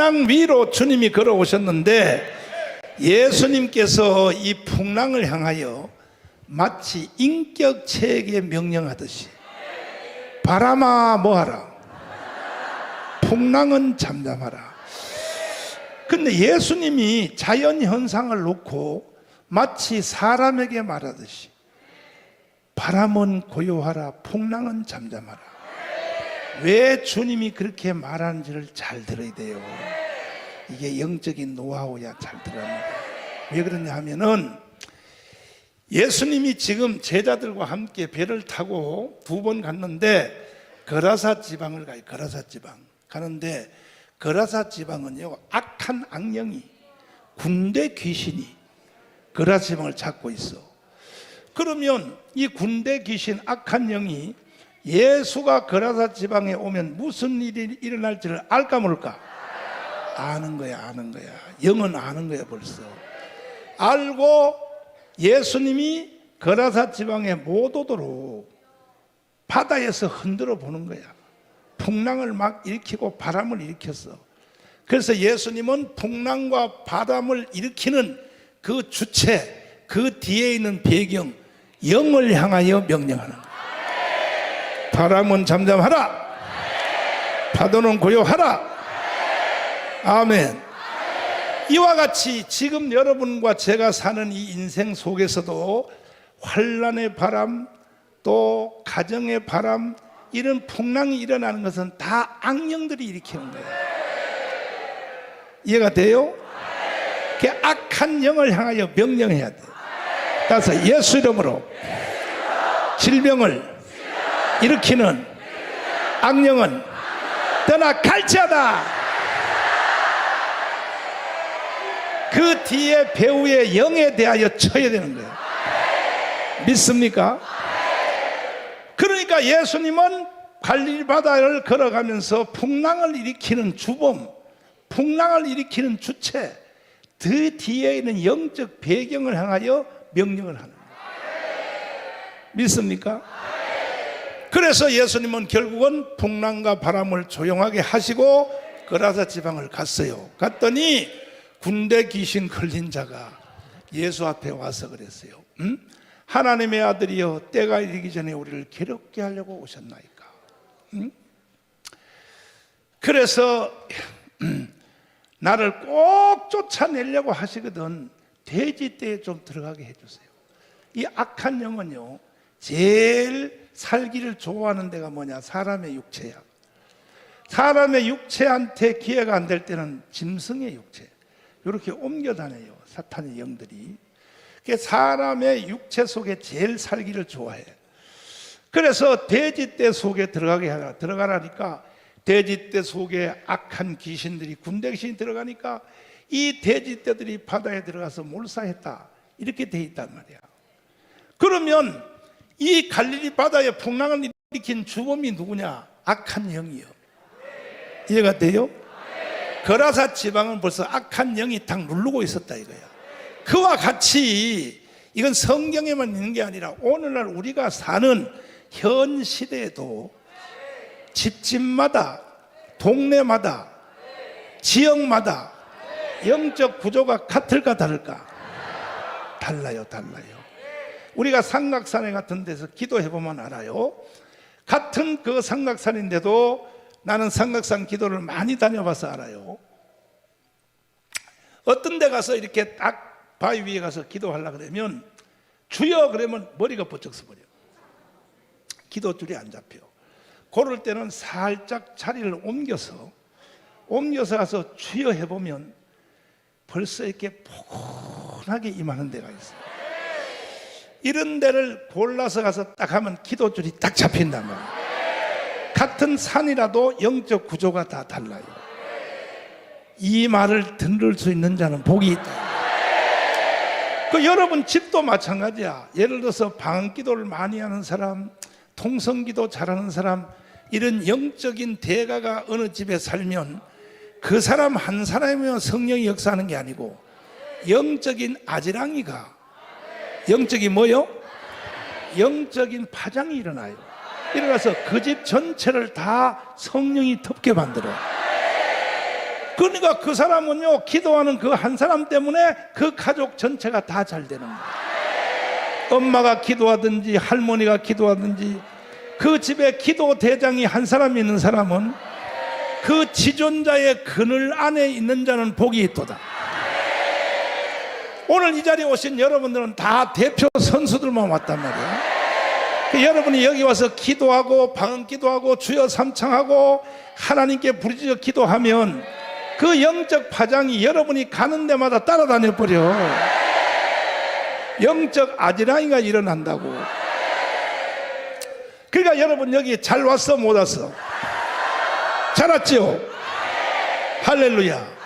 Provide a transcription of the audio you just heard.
풍랑 위로 주님이 걸어오셨는데 예수님께서 이 풍랑을 향하여 마치 인격체에게 명령하듯이 바람아 뭐하라? 풍랑은 잠잠하라. 근데 예수님이 자연 현상을 놓고 마치 사람에게 말하듯이 바람은 고요하라 풍랑은 잠잠하라 왜 주님이 그렇게 말하는지를 잘 들어야 돼요 이게 영적인 노하우야 잘 들어야 왜 그러냐 하면은 예수님이 지금 제자들과 함께 배를 타고 두 번 갔는데 거라사 지방을 가요. 거라사 지방 가는데 거라사 지방은요 악한 악령이 군대 귀신이 거라사 지방을 잡고 있어. 그러면 이 군대 귀신 악한 영이 예수가 거라사 지방에 오면 무슨 일이 일어날지를 알까 모를까? 아는 거야, 아는 거야. 영은 아는 거야 벌써. 알고 예수님이 거라사 지방에 못 오도록 바다에서 흔들어 보는 거야. 풍랑을 막 일으키고 바람을 일으켰어. 그래서 예수님은 풍랑과 바람을 일으키는 그 주체, 그 뒤에 있는 배경, 영을 향하여 명령하는 거야. 바람은 잠잠하라. 파도는 고요하라. 아멘. 이와 같이 지금 여러분과 제가 사는 이 인생 속에서도 환란의 바람 또 가정의 바람 이런 풍랑이 일어나는 것은 다 악령들이 일으키는 거예요. 이해가 돼요? 그 악한 영을 향하여 명령해야 돼. 따라서 예수 이름으로 질병을 일으키는 악령은 떠나 갈지어다. 그 뒤에 배우의 영에 대하여 쳐야 되는 거예요. 믿습니까? 그러니까 예수님은 갈릴리 바다를 걸어가면서 풍랑을 일으키는 주범, 풍랑을 일으키는 주체, 그 뒤에 있는 영적 배경을 향하여 명령을 하는 거예요. 믿습니까? 그래서 예수님은 결국은 풍랑과 바람을 조용하게 하시고 거라사 지방을 갔어요. 갔더니 군대 귀신 걸린 자가 예수 앞에 와서 그랬어요. 음? 하나님의 아들이여 때가 이르기 전에 우리를 괴롭게 하려고 오셨나이까. 음? 그래서 음, 나를 꼭 쫓아내려고 하시거든 돼지 떼에 좀 들어가게 해주세요. 이 악한 영은요 제일 살기를 좋아하는 데가 뭐냐 사람의 육체야. 사람의 육체한테 기회가 안 될 때는 짐승의 육체 이렇게 옮겨 다녀요 사탄의 영들이. 그 사람의 육체 속에 제일 살기를 좋아해. 그래서 돼지떼 속에 들어가게 하라. 들어가라니까 돼지떼 속에 악한 귀신들이 군대 귀신이 들어가니까 이 돼지떼들이 바다에 들어가서 몰사했다. 이렇게 돼 있단 말이야. 그러면 이 갈릴리 바다에 풍랑을 일으킨 주범이 누구냐? 악한 영이요. 이해가 돼요? 거라사 지방은 벌써 악한 영이 딱 누르고 있었다 이거야. 그와 같이 이건 성경에만 있는 게 아니라 오늘날 우리가 사는 현 시대에도 집집마다 동네마다 지역마다 영적 구조가 같을까 다를까? 달라요, 달라요. 우리가 삼각산에 같은 데서 기도해 보면 알아요. 같은 그 삼각산인데도 나는 삼각산 기도를 많이 다녀봐서 알아요. 어떤 데 가서 이렇게 딱 바위 위에 가서 기도하려 그러면 주여 그러면 머리가 번쩍 서버려. 기도 줄이 안 잡혀. 그럴 때는 살짝 자리를 옮겨서 옮겨서 가서 주여 해보면 벌써 이렇게 포근하게 임하는 데가 있어요. 이런 데를 골라서 가서 딱 하면 기도 줄이 딱 잡힌단 말이에요. 같은 산이라도 영적 구조가 다 달라요. 이 말을 들을 수 있는 자는 복이 있다. 그 여러분 집도 마찬가지야. 예를 들어서 방언 기도를 많이 하는 사람, 통성 기도 잘하는 사람, 이런 영적인 대가가 어느 집에 살면 그 사람 한 사람이면 성령이 역사하는 게 아니고 영적인 아지랑이가 영적인 뭐요? 영적인 파장이 일어나요. 일어나서 그 집 전체를 다 성령이 덮게 만들어. 그러니까 그 사람은요 기도하는 그 한 사람 때문에 그 가족 전체가 다 잘 되는 거예요. 엄마가 기도하든지 할머니가 기도하든지 그 집에 기도 대장이 한 사람 있는 사람은 그 지존자의 그늘 안에 있는 자는 복이 있도다. 오늘 이 자리에 오신 여러분들은 다 대표 선수들만 왔단 말이에요. 그 여러분이 여기 와서 기도하고 방언 기도하고 주여 삼창하고 하나님께 부르짖어 기도하면 그 영적 파장이 여러분이 가는 데마다 따라다녀 버려. 영적 아지랑이가 일어난다고. 그러니까 여러분 여기 잘 왔어 못 왔어? 잘 왔죠? 할렐루야.